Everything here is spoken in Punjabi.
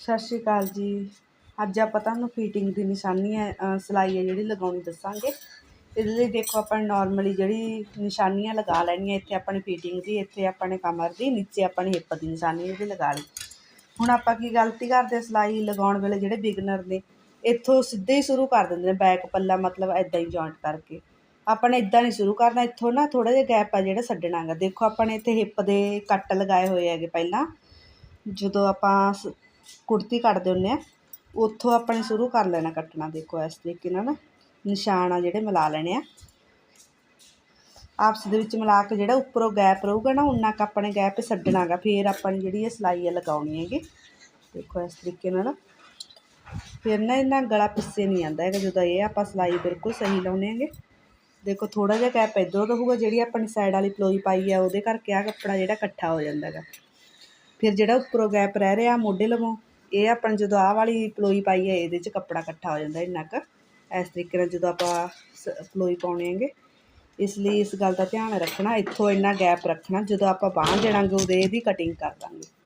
ਸਤਿ ਸ਼੍ਰੀ ਅਕਾਲ ਜੀ। ਅੱਜ ਆਪਾਂ ਤੁਹਾਨੂੰ ਫੀਟਿੰਗ ਦੀ ਨਿਸ਼ਾਨੀ ਹੈ ਅ, ਸਿਲਾਈ ਹੈ ਜਿਹੜੀ ਲਗਾਉਣੀ ਦੱਸਾਂਗੇ। ਇਹਦੇ ਲਈ ਦੇਖੋ ਆਪਾਂ ਨਾਰਮਲੀ ਜਿਹੜੀ ਨਿਸ਼ਾਨੀਆਂ ਲਗਾ ਲੈਣੀਆਂ ਇੱਥੇ ਆਪਣੀ ਫੀਟਿੰਗ ਦੀ ਇੱਥੇ ਆਪਣੇ ਕਮਰ ਦੀ ਨੀਚੇ ਆਪਣੀ ਹਿੱਪ ਦੀ ਨਿਸ਼ਾਨੀ ਇਹਦੀ ਲਗਾ ਲਈ। ਹੁਣ ਆਪਾਂ ਕੀ ਗਲਤੀ ਕਰਦੇ ਹਾਂ ਸਿਲਾਈ ਲਗਾਉਣ ਵੇਲੇ ਜਿਹੜੇ ਬਿਗਨਰ ਨੇ ਇੱਥੋਂ ਸਿੱਧੇ ਹੀ ਸ਼ੁਰੂ ਕਰ ਦਿੰਦੇ ਨੇ ਬੈਕ ਪੱਲਾ ਮਤਲਬ ਐਦਾਂ ਹੀ ਜੁਆਇੰਟ ਕਰਕੇ। ਆਪਾਂ ਨੇ ਇਦਾਂ ਨਹੀਂ ਸ਼ੁਰੂ ਕਰਨਾ ਇੱਥੋਂ ਨਾ ਥੋੜਾ ਜਿਹਾ ਗੈਪ ਆ ਜਿਹੜਾ ਛੱਡਣਾ ਗਾ ਦੇਖੋ ਆਪਾਂ ਨੇ ਇੱਥੇ ਹਿੱਪ ਦੇ ਕੱਟ ਲਗਾਏ ਹੋਏ ਹੈਗੇ ਪਹਿਲਾਂ। ਜਦੋਂ ਆਪਾਂ ਸ- ਕੁੜਤੀ ਕੱਟਦੇ ਹੁੰਦੇ ਆ, ਉੱਥੋਂ ਆਪਾਂ ਨੇ ਸ਼ੁਰੂ ਕਰ ਲੈਣਾ ਕੱਟਣਾ, ਦੇਖੋ ਇਸ ਤਰੀਕੇ ਨਾਲ ਨਿਸ਼ਾਨ ਆ ਜਿਹੜੇ ਮਿਲਾ ਲੈਣੇ ਆ। ਆਪਸ ਦੇ ਵਿੱਚ ਮਿਲਾ ਕੇ ਜਿਹੜਾ ਉੱਪਰੋਂ ਗੈਪ ਰਹੂਗਾ ਨਾ, ਉਨਾ ਕੁ ਆਪਣੇ ਗੈਪ ਛੱਡਣਾ ਗਾ, ਫਿਰ ਆਪਾਂ ਨੇ ਜਿਹੜੀ ਇਹ ਸਿਲਾਈ ਆ ਲਗਾਉਣੀ ਹੈਗੀ। ਦੇਖੋ ਇਸ ਤਰੀਕੇ ਨਾਲ ਫਿਰ ਨਾ ਇਹਨਾਂ ਗਲਾ ਪਿੱਸੇ ਨਹੀਂ ਆਉਂਦਾ ਹੈਗਾ, ਜਦੋਂ ਇਹ ਆਪਾਂ ਸਿਲਾਈ ਬਿਲਕੁਲ ਸਹੀ ਲਾਉਣੇ ਹੈਗੇ। ਦੇਖੋ ਥੋੜਾ ਜਿਹਾ ਗੈਪ ਇੱਧਰੋਂ ਰਹੂਗਾ, ਜਿਹੜੀ ਆਪਣੀ ਸਾਈਡ ਵਾਲੀ ਪਲੋਈ ਪਾਈ ਆ, ਉਹਦੇ ਕਰਕੇ ਆ ਕੱਪੜਾ ਜਿਹੜਾ ਇਕੱਠਾ ਹੋ ਜਾਂਦਾ ਹੈਗਾ। ਫਿਰ ਜਿਹੜਾ ਉੱਪਰੋਂ ਗੈਪ ਰਹਿ ਰਿਹਾ ਮੋਢੇ ਲਵੋਂ ਇਹ ਆਪਾਂ ਜਦੋਂ ਆਹ ਵਾਲੀ ਪਲੋਈ ਪਾਈ ਹੈ, ਇਹਦੇ 'ਚ ਕੱਪੜਾ ਇਕੱਠਾ ਹੋ ਜਾਂਦਾ ਇੰਨਾ ਕੁ। ਇਸ ਤਰੀਕੇ ਨਾਲ ਜਦੋਂ ਆਪਾਂ ਸ- ਪਲੋਈ ਪਾਉਣੇ ਹੈਗੇ, ਇਸ ਲਈ ਇਸ ਗੱਲ ਦਾ ਧਿਆਨ ਰੱਖਣਾ, ਇੱਥੋਂ ਇੰਨਾ ਗੈਪ ਰੱਖਣਾ, ਜਦੋਂ ਆਪਾਂ ਬਾਂਹ ਦੇਣਾਂਗੇ ਉਦੋਂ ਇਹਦੀ ਕਟਿੰਗ ਕਰ ਦਾਂਗੇ।